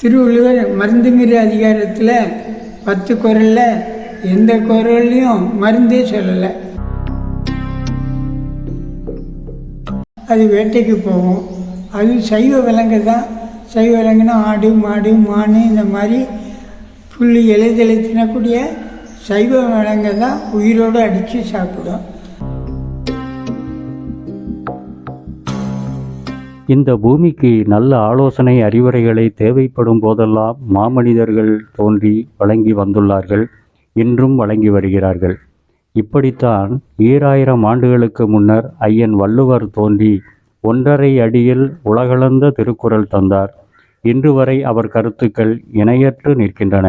திருவள்ளுவர் மருந்துங்கிற அதிகாரத்தில் பத்து குரலில் எந்த குரல்லையும் மருந்தே சொல்லலை. அது வேட்டைக்கு போகும் அது சைவ விலங்கு தான். சைவ விலங்குனா ஆடு மாடு மான் இந்த மாதிரி புல் இலை தெளித்தினக்கூடிய சைவ விலங்கை தான் உயிரோடு அடித்து சாப்பிடும். இந்த பூமிக்கு நல்ல ஆலோசனை அறிவுரைகளை தேவைப்படும் போதெல்லாம் மாமனிதர்கள் தோன்றி வழங்கி வந்துள்ளார்கள் இன்றும் வழங்கி வருகிறார்கள். இப்படித்தான் ஈராயிரம் ஆண்டுகளுக்கு முன்னர் ஐயன் வள்ளுவர் தோன்றி ஒன்றரை அடியில் உலகளந்த திருக்குறள் தந்தார். இன்று வரை அவர் கருத்துக்கள் இணையற்று நிற்கின்றன.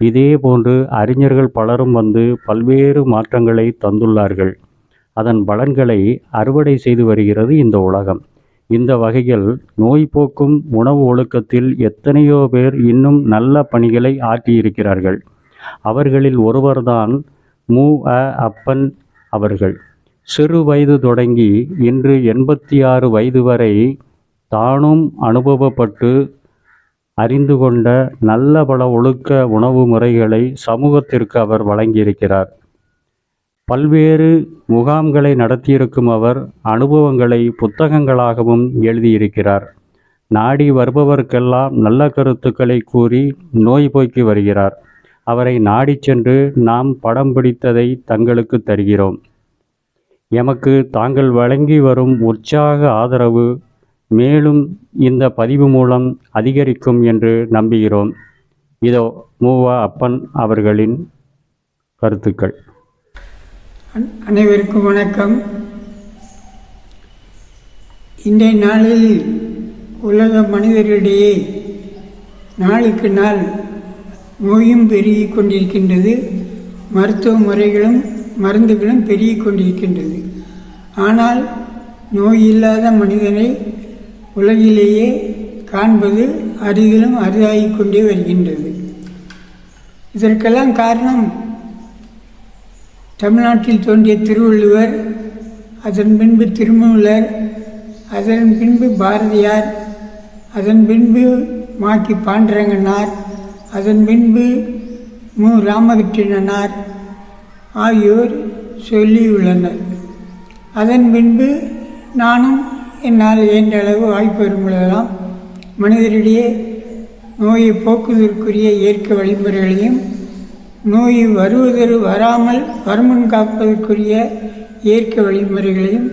இதேபோன்று அறிஞர்கள் பலரும் வந்து பல்வேறு மாற்றங்களை தந்துள்ளார்கள். அதன் பலன்களை அறுவடை செய்து வருகிறது இந்த உலகம். இந்த வகையில் நோய் போக்கும் உணவு ஒழுக்கத்தில் எத்தனையோ பேர் இன்னும் நல்ல பணிகளை ஆற்றியிருக்கிறார்கள். அவர்களில் ஒருவர்தான் மு. அ. அப்பன் அவர்கள். சிறு வயது தொடங்கி இன்று எண்பத்தி ஆறு வயது வரை தானும் அனுபவப்பட்டு அறிந்து கொண்ட நல்ல பல ஒழுக்க உணவு முறைகளை சமூகத்திற்கு அவர் வழங்கியிருக்கிறார். பல்வேறு முகாம்களை நடத்தியிருக்கும் அவர் அனுபவங்களை புத்தகங்களாகவும் எழுதியிருக்கிறார். நாடி வருபவர்க்கெல்லாம் நல்ல கருத்துக்களை கூறி நோய் போக்கி வருகிறார். அவரை நாடிச் சென்று நாம் படம் பிடித்ததை தங்களுக்கு தருகிறோம். எமக்கு தாங்கள் வழங்கி வரும் உற்சாக ஆதரவு மேலும் இந்த பதிவு மூலம் அதிகரிக்கும் என்று நம்புகிறோம். இதோ மூவா அப்பன் அவர்களின் கருத்துக்கள். அனைவருக்கும் வணக்கம். இன்றைய நாளில் உலக மனிதர்களிடையே நாளுக்கு நாள் நோயும் பெருகி கொண்டிருக்கின்றது. மருத்துவ முறைகளும் மருந்துகளும் பெருகி கொண்டிருக்கின்றது. ஆனால் நோய் இல்லாத மனிதனை உலகிலேயே காண்பது அரிதிலும் அரிதாகிக் கொண்டே வருகின்றது. இதற்கெல்லாம் காரணம் தமிழ்நாட்டில் தோன்றிய திருவள்ளுவர் அதன் பின்பு திருமூலர் அதன் பின்பு பாரதியார் அதன் பின்பு மாக்கி பாண்டரங்கனார் அதன் பின்பு மு. ராமகிருஷ்ணனார் ஆகியோர் சொல்லியுள்ளனர். அதன் பின்பு நானும் என்னால் இயன்ற அளவு வாய்ப்பு வரும்பொழுதெல்லாம் மனிதரிடையே நோயை போக்குவதற்குரிய இயற்கை வழிமுறைகளையும் நோய் வருவதற்கு வராமல் வருமுன் காப்பதற்குரிய இயற்கை வழிமுறைகளையும்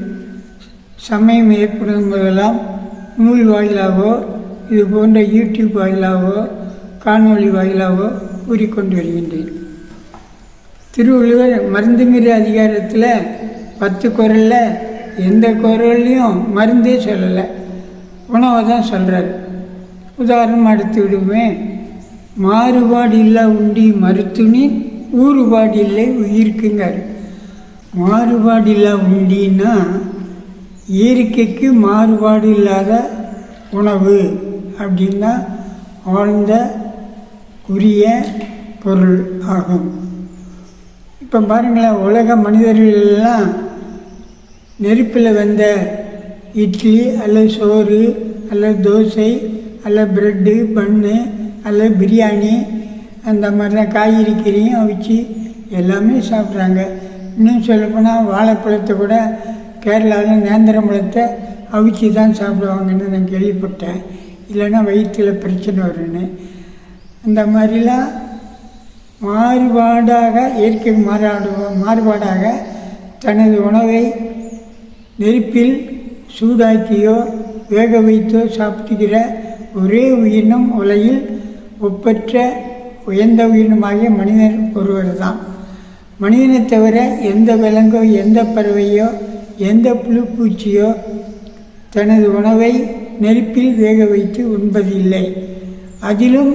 சமயம் ஏற்படும் போதெல்லாம் நூல் வாயிலாகவோ இது போன்ற யூடியூப் வாயிலாகவோ காணொளி வாயிலாகவோ கூறிக்கொண்டு வருகின்றேன். திருவள்ளுவர் மருந்துங்கிற அதிகாரத்தில் பத்து குரலில் எந்த குரல்லையும் மருந்தே சொல்லலை. உணவை தான் சொல்கிறார் உதாரணம் எடுத்து விடுவேன் மாறுபாடு இல்லை உண்டி மருத்துனின் ஊறுபாடு இல்லை உயிருக்குங்கார். மாறுபாடு இல்லா உண்டின்னா இயற்கைக்கு மாறுபாடு இல்லாத உணவு அப்படின்னா ஆழ்ந்த உரிய பொருள் ஆகும். இப்போ பாருங்களேன் உலக மனிதர்கள் எல்லாம் நெருப்பில் வந்த இட்லி அல்லது சோறு அல்லது தோசை அல்லது ப்ரெட்டு பன்னு அல்லது பிரியாணி அந்த மாதிரிலாம் காய்கறி கறியும் அவிச்சு எல்லாமே சாப்பிட்றாங்க. இன்னும் சொல்லப்போனால் வாழைப்பழத்தை கூட கேரளாவில் நேந்திரம்பழத்தை அவிச்சு தான் சாப்பிடுவாங்கன்னு நான் கேள்விப்பட்டேன். இல்லைன்னா வயிற்றில் பிரச்சனை வரும்னு. அந்த மாதிரிலாம் மாறுபாடாக இயற்கை மாறாடு மாறுபாடாக தனது உணவை நெருப்பில் சூடாக்கியோ வேக வைத்தோ சாப்பிட்டுக்கிற ஒரே உயிரினம் உலகில் ஒப்பற்ற உயர்ந்த உயிரினமாகிய மனிதர் ஒருவர் தான் மனிதனை தவிர எந்த விலங்கோ எந்த பறவையோ எந்த புழு பூச்சியோ தனது உணவை நெருப்பில் வேக வைத்து உண்பதில்லை. அதிலும்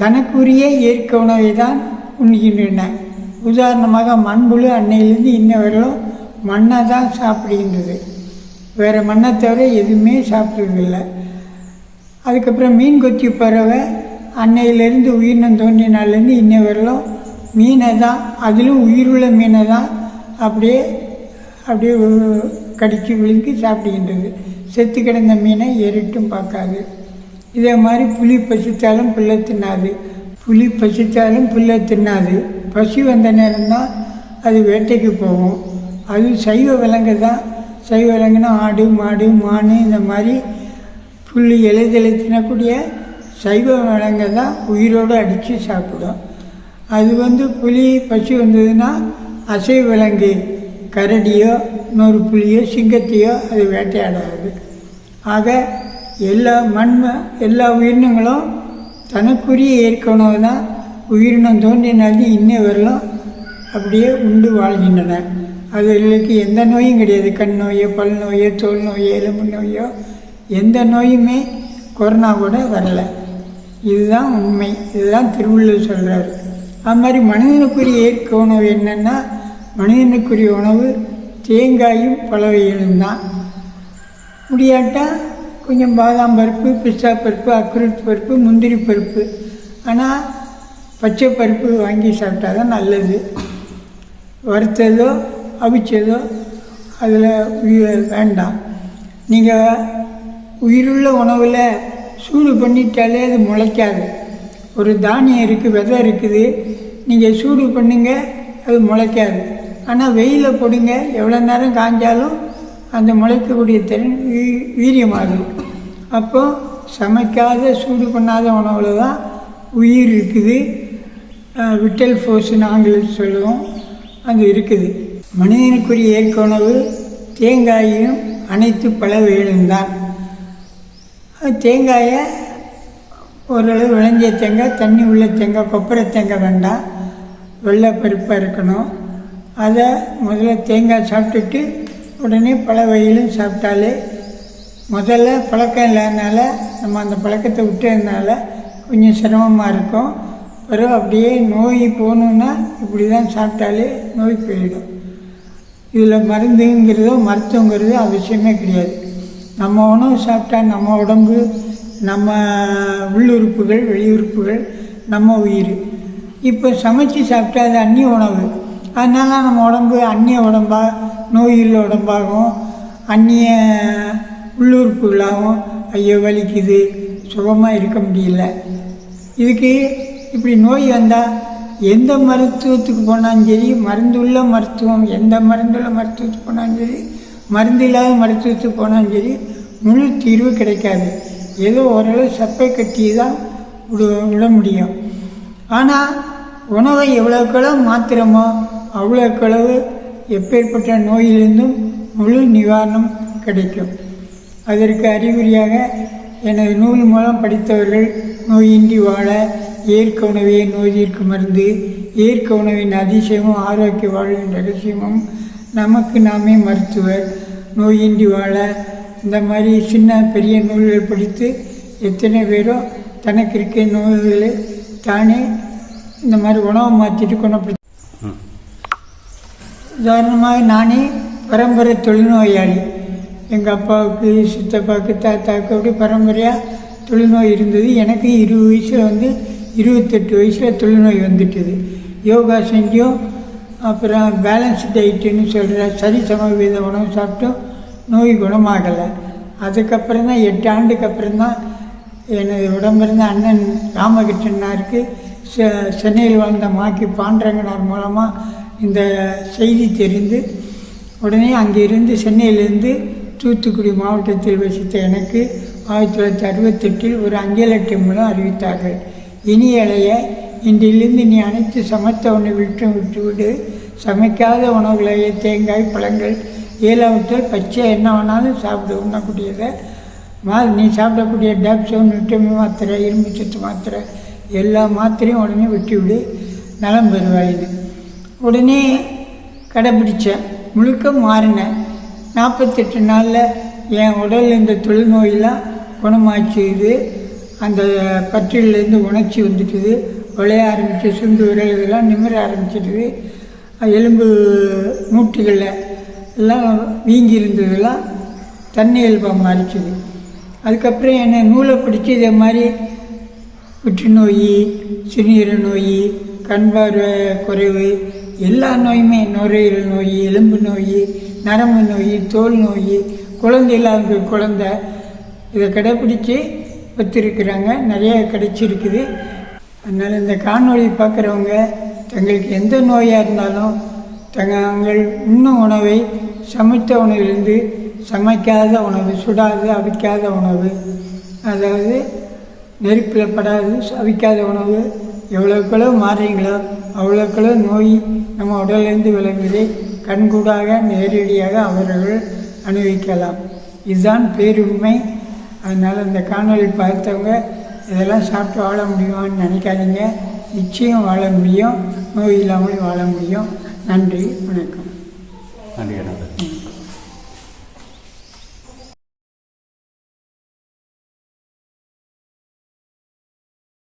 தனக்குரிய இயற்கை உணவை தான் உண்கின்றன. உதாரணமாக மண்புழு அன்னையிலிருந்து இன்ன வரையிலும் மண்ணை தான் சாப்பிடுகின்றது. வேறு மண்ணை தவிர எதுவுமே சாப்பிட்றதில்ல அதுக்கப்புறம் மீன் கொத்தி பறவை அன்னையிலேருந்து உயிரினம் தோன்றிய நாள்லேருந்து இன்ன வரையிலும் மீனை தான் அதிலும் உயிருள்ள மீனை தான் அப்படியே அப்படியே கடித்து விழுங்கி சாப்பிடுகின்றது. செத்து கிடந்த மீனை ஏறிட்டும் பார்க்காது. இதே மாதிரி புளி பசித்தாலும் புல்லை தின்னாது. புளி பசித்தாலும் புல்லை தின்னாது. பசி வந்த நேரம்தான் அது வேட்டைக்கு போகும். அது சைவ விலங்கு தான். சைவ விலங்குனா ஆடு மாடு மான் இந்த மாதிரி புள்ளி இலைதலை தின்னக்கூடிய சைவ விலங்கை தான் உயிரோடு அடித்து சாப்பிடும். அது வந்து புலி பசி வந்ததுன்னா அசைவ விலங்கு கரடியோ இன்னொரு புலியோ சிங்கத்தையோ அது வேட்டையாடாது. ஆக எல்லா மண் எல்லா உயிரினங்களும் தனக்குரிய ஏற்கனவு தான் உயிரினம் தோன்றினது இன்ன வரலும் அப்படியே உண்டு வாழ்கின்றன. அதுகளுக்கு எந்த நோயும் கிடையாது. கண் நோயோ பல் நோயோ தோல் நோயோ எலும்பு நோயோ எந்த நோயுமே கொரோனா கூட வரலை. இதுதான் உண்மை. இதுதான் திருவள்ளுவர் சொல்கிறாரு அது மாதிரி மனிதனுக்குரிய இயற்கை உணவு என்னென்னா மனிதனுக்குரிய உணவு தேங்காயும் பலவைகளும் தான். முடியாட்டால் கொஞ்சம் பாதாம் பருப்பு பிஸ்தா பருப்பு அக்ரூட் பருப்பு முந்திரி பருப்பு. ஆனால் பச்சை பருப்பு வாங்கி சாப்பிட்டா தான் நல்லது. வறுத்ததோ அவிச்சதோ அதில் வேண்டாம். நீங்கள் உயிருள்ள உணவில் சூடு பண்ணிட்டாலே அது முளைக்காது. ஒரு தானியம் இருக்குது விதை இருக்குது நீங்கள் சூடு பண்ணுங்க அது முளைக்காது. ஆனால் வெயிலில் போடுங்க எவ்வளோ நேரம் காஞ்சாலும் அந்த முளைக்கக்கூடிய திறன் வீ வீரியமாகுது அப்போ சமைக்காத சூடு பண்ணாத உணவில் தான் உயிர் இருக்குது. விட்டல் ஃபோர்ஸ்னு ஆங்கிலத்தில் சொல்லுவோம் அது இருக்குது. மனிதனுக்குரிய ஏற்க உணவு தேங்காயும் அனைத்து பழவகைகளும் தான் தேங்காயை ஓரளவு விளைஞ்ச தேங்காய் தண்ணி உள்ள தேங்காய் கொப்பரை தேங்காய் வேண்டாம். வெள்ளை பருப்பாக இருக்கணும். அதை முதல்ல தேங்காய் சாப்பிட்டுட்டு உடனே பழ வகையிலும் சாப்பிட்டாலே முதல்ல பழக்கம் இல்லாதனால நம்ம அந்த பழக்கத்தை விட்டதுனால கொஞ்சம் சிரமமாக இருக்கும். பிறகு அப்படியே நோய் போகணுன்னா இப்படி தான் சாப்பிட்டாலே நோய் போயிடும். இதில் மருந்துங்கிறதோ மருத்துவங்கிறதோ அவசியமே கிடையாது. நம்ம உணவு சாப்பிட்டா நம்ம உடம்பு நம்ம உள்ளுறுப்புகள் வெளியுறுப்புகள் நம்ம உயிர். இப்போ சமைச்சு சாப்பிட்டா அது அந்நிய உணவு. அதனால நம்ம உடம்பு அந்நிய உடம்பாக நோயில் உடம்பாகவும் அந்நிய உள்ளுறுப்புகளாகவும் ஐயோ வலிக்குது சுகமாக இருக்க முடியல. இதுக்கு இப்படி நோய் வந்தால் எந்த மருத்துவத்துக்கு போனாலும் சரி மருந்துள்ள மருத்துவம் எந்த மருந்துள்ள மருத்துவத்துக்கு போனாலும் சரி மருந்து இல்லாத மருத்துவத்துக்கு போனாலும் சரி முழு தீர்வு கிடைக்காது. ஏதோ ஓரளவு சப்பை கட்டி தான் விட விட முடியும். ஆனால் உணவை எவ்வளோக்களவு மாத்திரமோ அவ்வளோக்களவு எப்பேற்பட்ட நோயிலிருந்தும் முழு நிவாரணம் கிடைக்கும். அதற்கு அறிகுறியாக எனது நூல் மூலம் படித்தவர்கள் நோயின்றி வாழ இயற்கை உணவே நோயிற்கு மருந்து இயற்கை உணவின் அதிசயமும் ஆரோக்கிய வாழ்வின் ரகசியமும் நமக்கு நாமே மருத்துவர். நோயின்றி வாழ இந்த மாதிரி சின்ன பெரிய நூல்கள் படித்து எத்தனை பேரோ தனக்கு இருக்க நோய்களை தானே இந்த மாதிரி உணவை மாற்றிட்டு குணப்படுத்தி உதாரணமாக நானே பரம்பரை தொழுநோயாளி. எங்கள் அப்பாவுக்கு சித்தப்பாவுக்கு தாத்தாவுக்கு அப்படி பரம்பரையாக தொழுநோய் இருந்தது. எனக்கு இருபது வயசில் வந்து இருபத்தெட்டு வயசில் தொழுநோய் வந்துட்டுது. யோகா செஞ்சோம். அப்புறம் பேலன்ஸ் டயட்டுன்னு சொல்கிற சரிசம வித உணவு சாப்பிட்டோம். நோய் குணமாகலை அதுக்கப்புறம் தான் எட்டு ஆண்டுக்கு அப்புறம் தான் எனது உடம்பிருந்த அண்ணன் ராமகிருஷ்ணனாருக்கு செ சென்னையில் வாழ்ந்த மாக்கி பாண்டரங்கனார் மூலமாக இந்த செய்தி தெரிந்து உடனே அங்கிருந்து சென்னையிலிருந்து தூத்துக்குடி மாவட்டத்தில் வசித்த எனக்கு ஆயிரத்தி தொள்ளாயிரத்தி அறுபத்தெட்டில் ஒரு அஞ்சலட்டை மூலம் அறிவித்தார்கள். இனி இலைய இன்றிலிருந்து நீ அனைத்து சமைத்த உணவு விட்டு விட்டுவிடு சமைக்காத உணவுகளையே தேங்காய் பழங்கள் ஏலாவற்றில் பச்சை என்ன வேணாலும் சாப்பிட உண்ணக்கூடியதை மாதிரி நீ சாப்பிடக்கூடிய டேப்சோன் விட்டமின் மாத்திரை இரும்பு சத்து மாத்திரை எல்லா மாத்திரையும் உடனே வெட்டி விடு. நலம் பெறுவாயின்னு உடனே கடைப்பிடிச்சேன் முழுக்க மாறினேன். நாற்பத்தெட்டு நாளில் என் உடல் இந்த தொழுநோயெல்லாம் குணமாச்சுது அந்த பற்றிலேருந்து உணர்ச்சி வந்துட்டுது. விளைய ஆரம்பிச்சு சுண்டு விரல் இதெல்லாம் நிமிர ஆரம்பிச்சிடுது எலும்பு மூட்டுகளில் எல்லாம் வீங்கி இருந்ததெல்லாம் தண்ணி தன்னியல்பாக மாறிச்சுது அதுக்கப்புறம் என்னை நூலை பிடிச்சி இதே மாதிரி புற்றுநோய் சிறுநீரக நோய் கண் பார்வை குறைவு எல்லா நோயுமே நுரையீரல் நோய் எலும்பு நோய் நரம்பு நோய் தோல் நோய் குழந்தை இல்லாத குழந்த இதை கடைப்பிடிச்சி வச்சுருக்கிறாங்க நிறைய கிடைச்சிருக்குது. அதனால் இந்த காணொளி பார்க்குறவங்க தங்களுக்கு எந்த நோயாக இருந்தாலும் தங்கள் உண்ணும் உணவை சமைத்த உணவிலிருந்து சமைக்காத உணவு சுடாது அவிக்காத உணவு அதாவது நெருப்பில் படாது அவிக்காத உணவு எவ்வளோக்களோ மாறுறீங்களோ அவ்வளோக்களோ நோய் நம்ம உடலிருந்து விளங்குவதை கண்கூடாக நேரடியாக அவர்கள் அனுபவிக்கலாம். இதுதான் பேருண்மை. அதனால் இந்த காணொலி பார்த்தவங்க இதெல்லாம் சாப்பிட்டு வாழ முடியுமான்னு நினைக்காதீங்க. நிச்சயம் வாழ முடியும். நோய் இல்லாமல் வாழ முடியும். நன்றி வணக்கம். நன்றி